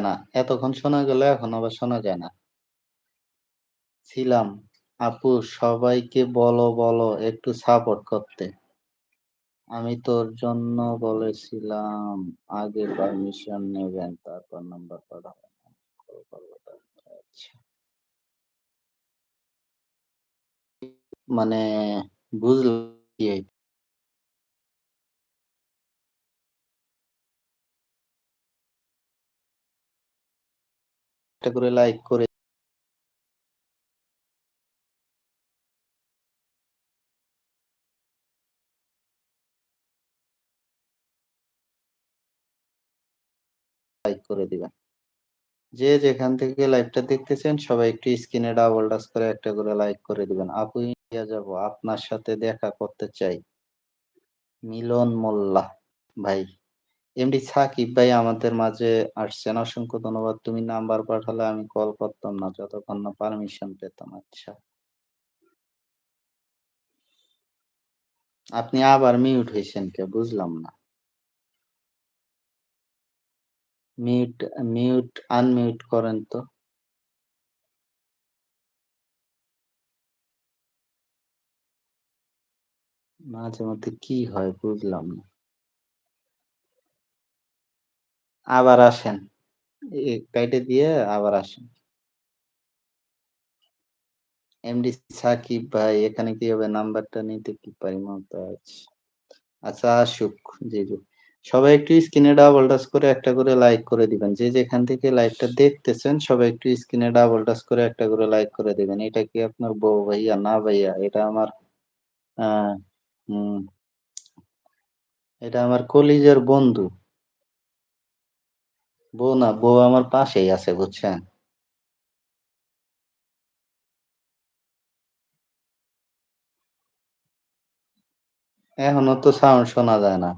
না, এতক্ষণ শোনা গেল এখন আবার শোনা যায় না। ছিলাম। আপু সবাইকে বলো, বলো একটু সাপোর্ট করতে। আমি তোর জন্য বলেছিলাম আগে পারমিশন নেবেন তারপর নাম্বার পাঠাবেন। মানে বুঝলাম একটা করে লাইক করে লাইক করে দিবেন। যে যেখান থেকে লাইভটা দেখতেছেন, সবাই একটু স্ক্রিনে ডাবল টাচ করে একটা করে লাইক করে দিবেন। আপু ইন্ডিয়া যাব, আপনার সাথে দেখা করতে চাই। মিলন মোল্লা, ভাই এমডি সাকিব ভাই আমাদের মাঝে আসছেন। অসংখ্য ধন্যবাদ। তুমি নাম্বার পাঠালে আমি কল করতাম না, যতক্ষণ না পারমিশন পেতাম। আচ্ছা। আপনি আবার মিউট হয়েছেন কে? বুঝলাম না। মিউট মিউট আনমিউট করেন তো। মাঝে মধ্যে কি হয় বুঝলাম না। আবার আসেন। কাইটে দিয়ে আবার আসেন। এমডি সাকিব ভাই, এখানে কি হবে নাম্বারটা নিতে কি পারি মমতাজ? আচ্ছা আসুক। জি জি। সবাই একটু স্ক্রিনে ডাবল টাচ করে একটা করে লাইক করে দিবেন। যে যেখান থেকে লাইভটা দেখতেছেন, সবাই একটু স্ক্রিনে ডাবল টাচ করে একটা করে লাইক করে দিবেন। এটা কি আপনার বউ ভাইয়া? না ভাইয়া, এটা আমার এটা আমার কলিজার বন্ধু। বউ না, বউ আমার পাশেই আছে, বুঝছেন? এখনও তো সাউন্ড শোনা যায় না।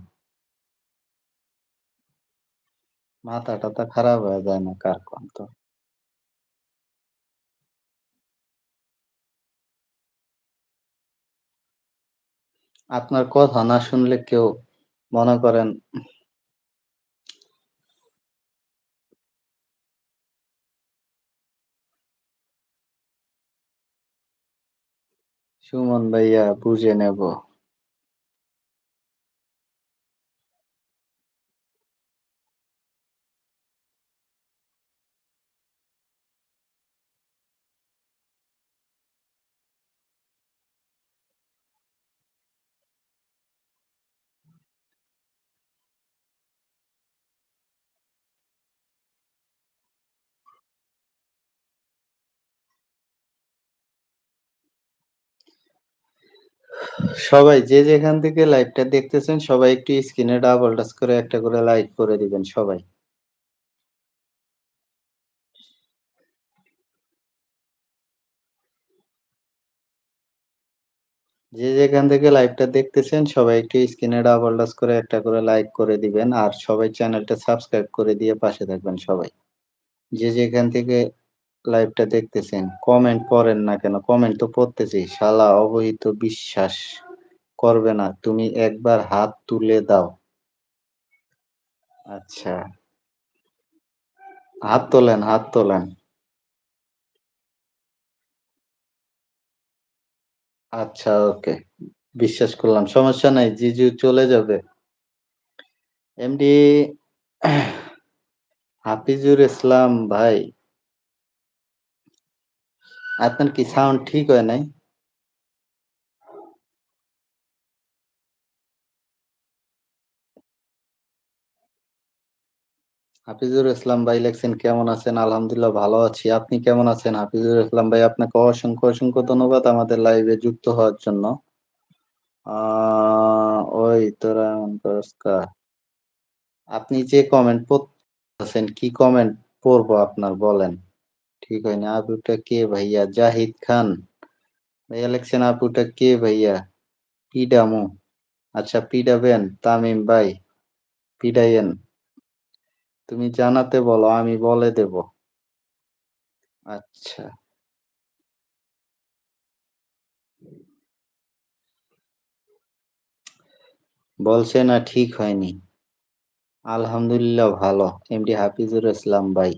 মাথা টাথা খারাপ হয়ে যায় না, কার কোন তো। আপনার কথা না শুনলে কেউ মনে করেন সুমন ভাইয়া বুঝে নেব। সবাই যে যেখান থেকে লাইভটা দেখতেছেন, সবাই একটু স্ক্রিনে ডাবল টাচ করে একটা করে লাইক করে দিবেন সবাই। যে যেখান থেকে লাইভটা দেখতেছেন, সবাই একটু স্ক্রিনে ডাবল টাচ করে একটা করে লাইক করে দিবেন, আর সবাই চ্যানেলটা সাবস্ক্রাইব করে দিয়ে পাশে থাকবেন সবাই। যে যেখান থেকে লাইভটা দেখতেছেন। কমেন্ট করেন না কেন? কমেন্ট তো পড়তেছি। শালা অবহিত বিশ্বাস করবে না। তুমি একবার হাত তুলে দাও। আচ্ছা। হাত তোলেন হাত তোলেন। আচ্ছা ওকে। বিশ্বাস করলাম। সমস্যা নাই, জিজু চলে যাবে। এমডি, হাফিজুর ইসলাম ভাই। আপনার কি সাউন্ড ঠিক হয় নাই? হাফিজুর ইসলাম ভাই লেখছেন, কেমন আছেন? আলহামদুলিল্লাহ ভালো আছি। আপনি কেমন আছেন? হাফিজুর ইসলাম ভাই, আপনাকে অসংখ্য অসংখ্য ধন্যবাদ আমাদের লাইভে যুক্ত হওয়ার জন্য। ওই তোরা আপনি যে কমেন্ট পড়ছেন কি কমেন্ট পড়ব আপনার বলেন? ঠিক হয় না আপুটা কে ভাইয়া জাহিদ খান ভাইয়া লেখছেন আপুটা কে ভাইয়া পিডামু আচ্ছা পিডাবেন তামিম ভাই পিডাইয়েন তুমি জানাতে বলো আমি বলে দেব আচ্ছা বলছে না ঠিক হয়নি আলহামদুলিল্লাহ ভালো। এমডি হাফিজুর ইসলাম ভাই।